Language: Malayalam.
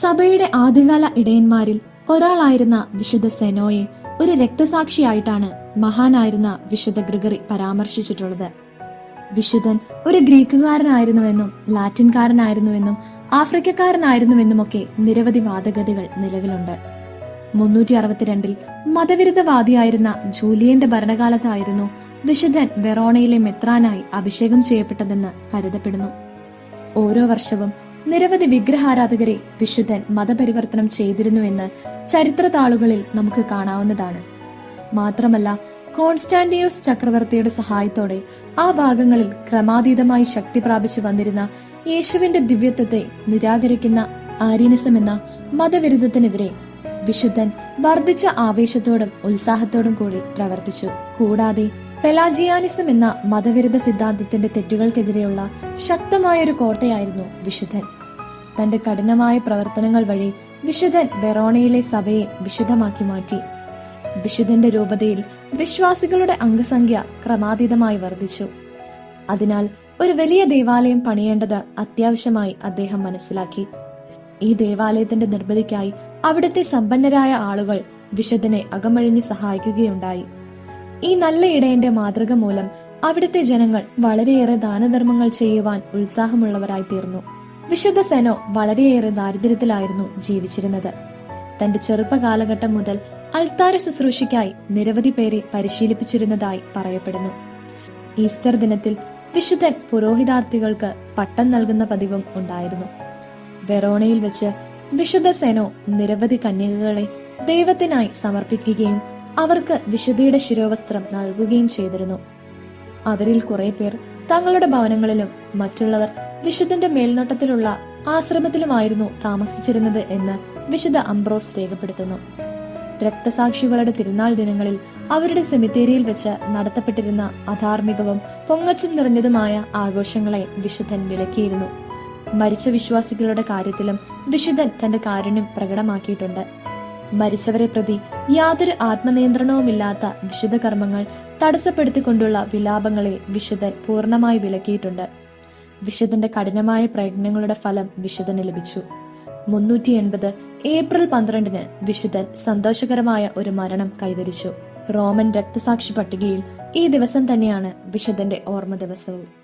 സഭയുടെ ആദ്യകാല ഇടയന്മാരിൽ ഒരാളായിരുന്ന വിശുദ്ധ സെനോയെ ഒരു രക്തസാക്ഷിയായിട്ടാണ് മഹാനായിരുന്ന വിശുദ്ധ ഗ്രിഗറി പരാമർശിച്ചിട്ടുള്ളത്. വിശുദ്ധൻ ഒരു ഗ്രീക്കുകാരനായിരുന്നുവെന്നും ലാറ്റിൻകാരനായിരുന്നുവെന്നും ആഫ്രിക്കക്കാരനായിരുന്നുവെന്നുമൊക്കെ നിരവധി വാദഗതികൾ നിലവിലുണ്ട്. മുന്നൂറ്റി അറുപത്തിരണ്ടിൽ മതവിരുദ്ധവാദിയായിരുന്ന ജൂലിയന്റെ ഭരണകാലത്തായിരുന്നു വിശുദ്ധൻ വെറോണയിലെ മെത്രാനായി അഭിഷേകം ചെയ്യപ്പെട്ടതെന്ന് കരുതപ്പെടുന്നു. ഓരോ വർഷവും നിരവധി വിഗ്രഹാരാധകരെ വിശുദ്ധൻ മതപരിവർത്തനം ചെയ്തിരുന്നുവെന്ന് ചരിത്ര താളുകളിൽ നമുക്ക് കാണാവുന്നതാണ്. മാത്രമല്ല കോൺസ്റ്റാന്റിയോസ് ചക്രവർത്തിയുടെ സഹായത്തോടെ ആ ഭാഗങ്ങളിൽ ക്രമാതീതമായി ശക്തി പ്രാപിച്ചു വന്നിരുന്ന യേശുവിന്റെ ദിവ്യത്വത്തെ നിരാകരിക്കുന്ന ആര്യനിസം എന്ന മതവിരുദ്ധത്തിനെതിരെ വിശുദ്ധൻ വർദ്ധിച്ച ആവേശത്തോടും ഉത്സാഹത്തോടും കൂടി പ്രവർത്തിച്ചു. കൂടാതെ പെലാജിയാനിസം എന്ന മതവിരുദ്ധ സിദ്ധാന്തത്തിന്റെ തെറ്റുകൾക്കെതിരെയുള്ള ശക്തമായൊരു കോട്ടയായിരുന്നു വിശുദ്ധൻ. തന്റെ കഠിനമായ പ്രവർത്തനങ്ങൾ വഴി വിശുദ്ധൻ വെറോണയിലെ സഭയെ വിശുദ്ധമാക്കി മാറ്റി. വിശുദ്ധന്റെ രൂപതയിൽ വിശ്വാസികളുടെ അംഗസംഖ്യ ക്രമാതീതമായി വർദ്ധിച്ചു. അതിനാൽ ഒരു വലിയ ദേവാലയം പണിയേണ്ടത് അത്യാവശ്യമായി അദ്ദേഹം മനസ്സിലാക്കി. ഈ ദേവാലയത്തിന്റെ നിർമ്മിതിക്കായി അവിടുത്തെ സമ്പന്നരായ ആളുകൾ വിശുദ്ധനെ അകമഴിഞ്ഞ് സഹായിക്കുകയുണ്ടായി. ഈ നല്ല ഇടയന്റെ മാതൃക മൂലം അവിടുത്തെ ജനങ്ങൾ വളരെയേറെ ദാനധർമ്മങ്ങൾ ചെയ്യുവാൻ ഉത്സാഹമുള്ളവരായി തീർന്നു വിശുദ്ധ സെനോ വളരെയേറെ ദാരിദ്ര്യത്തിലായിരുന്നു ജീവിച്ചിരുന്നത്. തന്റെ ചെറുപ്പകാലഘട്ടം മുതൽ അൾത്താര ശുശ്രൂഷയ്ക്കായി നിരവധി പേരെ പരിശീലിപ്പിച്ചിരുന്നതായി പറയപ്പെടുന്നു. ഈസ്റ്റർ ദിനത്തിൽ വിശുദ്ധൻ പുരോഹിതാർത്ഥികൾക്ക് പട്ടം നൽകുന്ന പതിവും ഉണ്ടായിരുന്നു. വെറോണയിൽ വെച്ച് വിശുദ്ധ സെനോ നിരവധി കന്യകകളെ ദൈവത്തിനായി സമർപ്പിക്കുകയും അവർക്ക് വിശുദ്ധിയുടെ ശിരോവസ്ത്രം നൽകുകയും ചെയ്തിരുന്നു. അവരിൽ കുറെ പേർ തങ്ങളുടെ ഭവനങ്ങളിലും മറ്റുള്ളവർ വിശുദ്ധന്റെ മേൽനോട്ടത്തിലുള്ള ആശ്രമത്തിലുമായിരുന്നു താമസിച്ചിരുന്നത് എന്ന് വിശുദ്ധ അംബ്രോസ് രേഖപ്പെടുത്തുന്നു. രക്തസാക്ഷികളുടെ തിരുനാൾ ദിനങ്ങളിൽ അവരുടെ സെമിത്തേരിയിൽ വെച്ച് നടത്തപ്പെട്ടിരുന്ന അധാർമികവും പൊങ്ങച്ചം നിറഞ്ഞതുമായ ആഘോഷങ്ങളെ വിശുദ്ധൻ വിലക്കിയിരുന്നു. മരിച്ച വിശ്വാസികളുടെ കാര്യത്തിലും വിശുദ്ധൻ തന്റെ കാരുണ്യം പ്രകടമാക്കിയിട്ടുണ്ട്. മരിച്ചവരെ പ്രതി യാതൊരു ആത്മനിയന്ത്രണവുമില്ലാത്ത വിശുദ്ധ കർമ്മങ്ങൾ തടസ്സപ്പെടുത്തിക്കൊണ്ടുള്ള വിലാപങ്ങളെ വിശുദ്ധൻ പൂർണമായി വിലക്കിയിട്ടുണ്ട്. വിശുദ്ധന്റെ കഠിനമായ പ്രയത്നങ്ങളുടെ ഫലം വിശുദ്ധന് ലഭിച്ചു. മുന്നൂറ്റി എൺപത് ഏപ്രിൽ പന്ത്രണ്ടിന് വിശുദ്ധൻ സന്തോഷകരമായ ഒരു മരണം കൈവരിച്ചു. റോമൻ രക്തസാക്ഷി പട്ടികയിൽ ഈ ദിവസം തന്നെയാണ് വിശുദ്ധന്റെ ഓർമ്മ ദിവസവും.